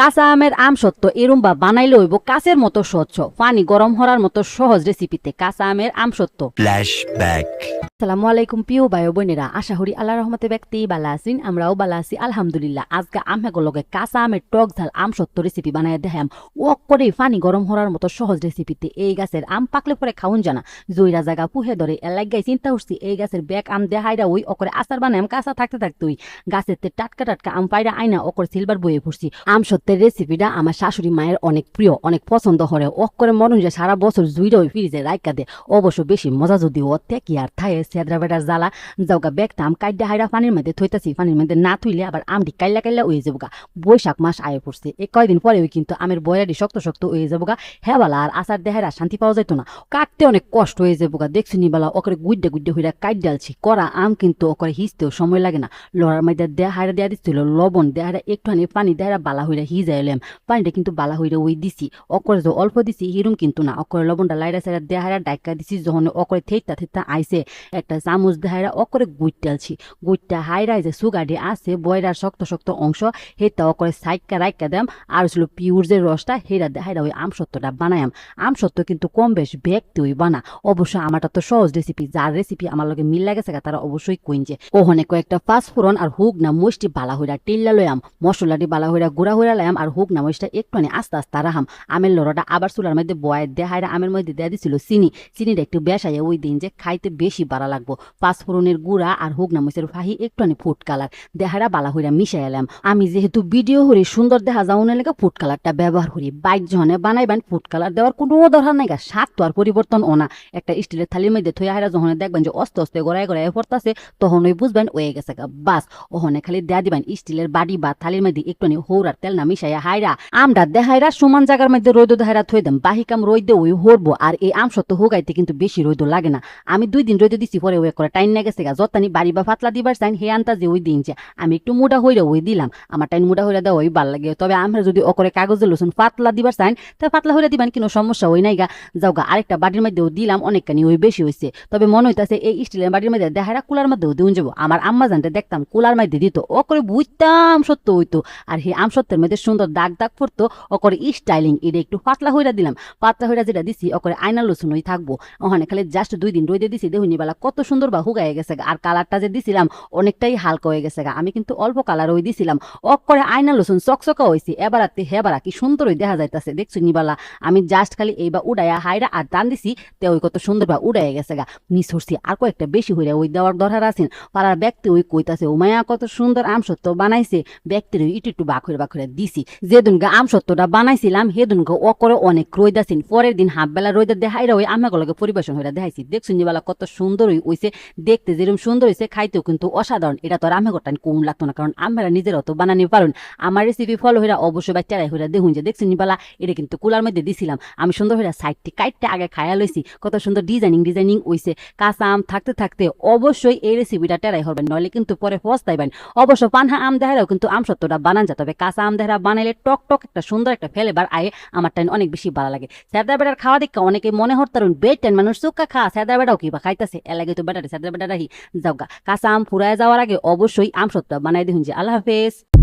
কাঁচা আমের আম সত্য এরম বা বানাইলে হইব কাছের মতো স্বচ্ছ পানি গরম হওয়ার মতো সহজ রেসিপিতে কাঁচা আমের আম সত্য. আসসালামু আলাইকুম প্রিয় ভাই ও বোনেরা। আশা করি আল্লাহ রহমতে ব্যক্তি বালা আছেন আমরাও বালা আছি আলহামদুলিল্লাহ। আজকে আমে লগে কাঁচা আমের টক ঝাল আম সত্য রেসিপি বানাই দেখাম। ওক করে পানি গরম হওয়ার মতো সহজ রেসিপিতে এই গাছের আম পাকলে পরে খাউন জানা। জইরা জায়গা পুহে ধরে এলাকায় চিন্তা করছি এই গাছের ব্যাগ আম দেহাইরা ওই অকরে আচার বানাম কাঁচা থাকতে থাকতে ওই গাছের টাটকা টাটকা আম পাইরা আইনা অকর সিলভার বয়ে পড়ছি। আম সত্যের রেসিপিটা আমার শাশুড়ি মায়ের অনেক প্রিয়, অনেক পছন্দ করে। ওক করে মনে হয় সারা বছর ওই ফ্রিজে রাইকা দে। অবশ্য বেশি মজা যদি ও কি আর থায়ে সেদ্রা বেটার জ্বালা। যাওগা ব্যাগটা আম কাইডা হাইরা পানির মধ্যে থইতাছি, পানির মধ্যে না থইলে আবার আমটি কাইলা কাইলা হয়ে যাব গা। বৈশাখ মাস আয়ে পড়ছে। এই কয়দিন ওই কিন্তু আমের বয়ারি শক্ত শক্ত হয়ে যাব গা। হেবালা আর আচার দেহেরা শান্তি পাওয়া যেত না। কাটতে অনেক কষ্ট হয়ে যাব গা। দেখছি নিবালা ওকরে গুইডে গুড্ডে হইরা কাইট ডালছি করা আম কিন্তু ওকরে হিসতেও সময় লাগে না। লড়ার মধ্যে দেয়া হাইরা দেয়া দিচ্ছিল, লবণ দেহারা একটুখানি পানি দেহারা বালা হইরা হিজাই এলাম পানিটা কিন্তু বালা হইরা ওই দিছি। অকরে যে অল্প দিছি, হিরুম কিন্তু না। অকরে লবণটা লাইরা সাইরা দেহারা ডাইকা দিছি, যখন অকরে থেইতা থেইতা আইছে, একটা চামচ দেহারা অকরে গুইটালছি গুইটা হাইরাই যে সুগাডি আছে, বয়রার শক্ত শক্ত অংশ হেতা অকরে সাইকা রাইকা দেম আর ছিল পিউর যে রসটা হেরা দেহারা ওই আম সত্যটা বানায়াম। আম সত্য কিন্তু কম বেশ ব্যক্তি ওই বানা। অবশ্য আমারটা তো সহজ রেসিপি, যার রেসিপি আমার লগে মিল লাগেছে তারা অবশ্যই কইনছে ওহনে কয়েকটা পাঁচফোড়ন আর হুক না মুষ্টি বালা হইরা টিল্লা লয়াম মশলাটি বালা হইরা গুড়া হইরা লায়াম আর হুক না মুষ্টা একটুখানি আস্তে আস্তে রাহাম আমের লড়াটা আবার চুলার মধ্যে বয়ে দেহাইরা আমের মধ্যে দেয়া দিছিল চিনি। চিনিটা একটু বেসাইয়া ওই দিন যে খাইতে বেশি বাড়া লাগবো। পাঁচফোড়নের গুড়া আর হুক না মুসের ফাহি একটুখানি ফুড কালার। দেহারা বালা হইরা মিশাই এলাম। আমি যেহেতু ভিডিও হরি সুন্দর দেখা যাও না লেগে ফুড কালারটা ব্যবহার করি। বাইক জনে বানাইবেন, ফুড কালার দেওয়ার কোনো দরকার নাই স্বাদ তো আর পরিবর্তন ওনা একটা স্টিলের থালির মধ্যে থইয়া হারা যখন দেখবেন যে অস্তে অস্তে গড়ায় গড়ায় পড়তাছে তখন ওই বুঝবেন ওয়ে গেছে বাস ওখানে খালি দেয়া দিবেন স্টিলের বাড়ি বা থালির মধ্যে একটুখানি হৌরার তেল না মিশাইয়া হাইরা আমটা দেহাইরা সমান জায়গার মধ্যে রৈদ দেহাইরা থই দেম, বাহিকাম রৈদে ওই হরবো, আর এই আম সত্য হোগাইতে কিন্তু বেশি রৈদ লাগে না। আমি দুই দিন রৈদ দিছি, পরে ওই করে টাইম না গেছে গা যতানি বাড়ি বা ফাতলা দিবার চাইন, হে আনতা যে ওই দিন যে, আমি একটু মোটা হইরা ওই দিলাম। আমার টাইম মোটা হইরা দেওয়া ওই ভালো লাগে। তবে আমরা যদি অকরে কাগজে লসুন পাতলা দিবার চাইন, তা পাতলা হইরা দিবেন কোনো সমস্যা হই নাই গা। যাও গা, আরেকটা বাড়ির মধ্যেও দিলাম, অনেকখানি ওই বেশি হয়েছে তবে মনে হইতাছে এই স্টিলের বাড়ির মধ্যে দেখারা কুলার মধ্যেও দিউন যাব। আমার আম্মা জানতে দেখতাম কুলার মধ্যে দিত। ও করে বুঝতাম সত্য হইতো। আর হে আম সত্যের মধ্যে সুন্দর দাগ দাগ পড়তো ও করে স্টাইলিং এটা একটু পাতলা হইরা দিলাম। পাতলা হইরা যেটা দিছি ও করে আয়না লসুন হই থাকব। ওখানে খালি জাস্ট দুই দিন রইদে দিছি দেহুনি বেলা কত সুন্দর বা হুগাই গেছে। আর কালারটা যে দিছিলাম, অনেকটাই হালকা হয়ে গেছে গা। আমি কিন্তু অল্প কালার ওই দিছিলাম। অক করে আয়না লসুন চকচকা হয়েছে এবার আতে হেবারা কি সুন্দর ওই দেখা যাইতাছে। দেখছ নিবালা, আমি জাস্ট খালি এইবার উড়াইয়া হাইরা আর টান দিছি, তে ওই কত সুন্দর বা উড়াইয়া গেছে গা। মিস হরছি আর কয়েকটা বেশি হইরা ওই দেওয়ার দরকার আছেন পাড়ার ব্যক্তি ওই কইতাছে ও মায়া কত সুন্দর আম সত্য বানাইছে। ব্যক্তির ইটু একটু বাখরে বাখরে দিছি। যেদিন গা আম সত্যটা বানাইছিলাম হেদিন গা ও করে অনেক রইদাছিন পরের দিন হাফ বেলা রইদা দেখাইরা ওই আমাগুলোকে পরিবেশন হইরা দেখাইছি। দেখছ নিবালা কত সুন্দর হইছে। দেখতে যেরকম সুন্দর হয়েছে খাইতেও কিন্তু অসাধারণ। এটা তো আর আমি গোটান কম লাগতো না, কারণ আমরা নিজেরাও তো বানানি পারুন। আমার রেসিপি ফলো হইরা অবশ্যই বাচ্চারাই হইরা দেখুন যে, দেখছেন নিবালা এটা কিন্তু কুলার মধ্যে দিছিলাম। আমি সুন্দর হইরা সাইডটি কাইটটা আগে খায়া লইছি। কত সুন্দর ডিজাইনিং ডিজাইনিং হইছে। কাঁচা আম থাকতে থাকতে অবশ্যই এই রেসিপিটা টেরাই হবেন নইলে কিন্তু পরে পস্তাইবেন। অবশ্য পানহা আম দেহারাও কিন্তু আম সত্যটা বানান যা তবে কাঁচা আম দেহারা বানাইলে টক টক একটা সুন্দর একটা ফ্লেভার আয়ে আমার টাইম অনেক বেশি ভালো লাগে। স্যাদা বেটার খাওয়া দেখা অনেকে মনে হরতারুন বেড টাইম মানুষ চুক্কা খা স্যাদা বেটাও কি বা খাইতেছে? এলাগে তো বেটারে স্যাদা বেটা রাহি যাওগা। কাঁচা আম ফুরায় যাওয়ার আগে অবশ্যই আম সত্যটা বানাই দিহুন যে। আল্লাহ হাফেজ।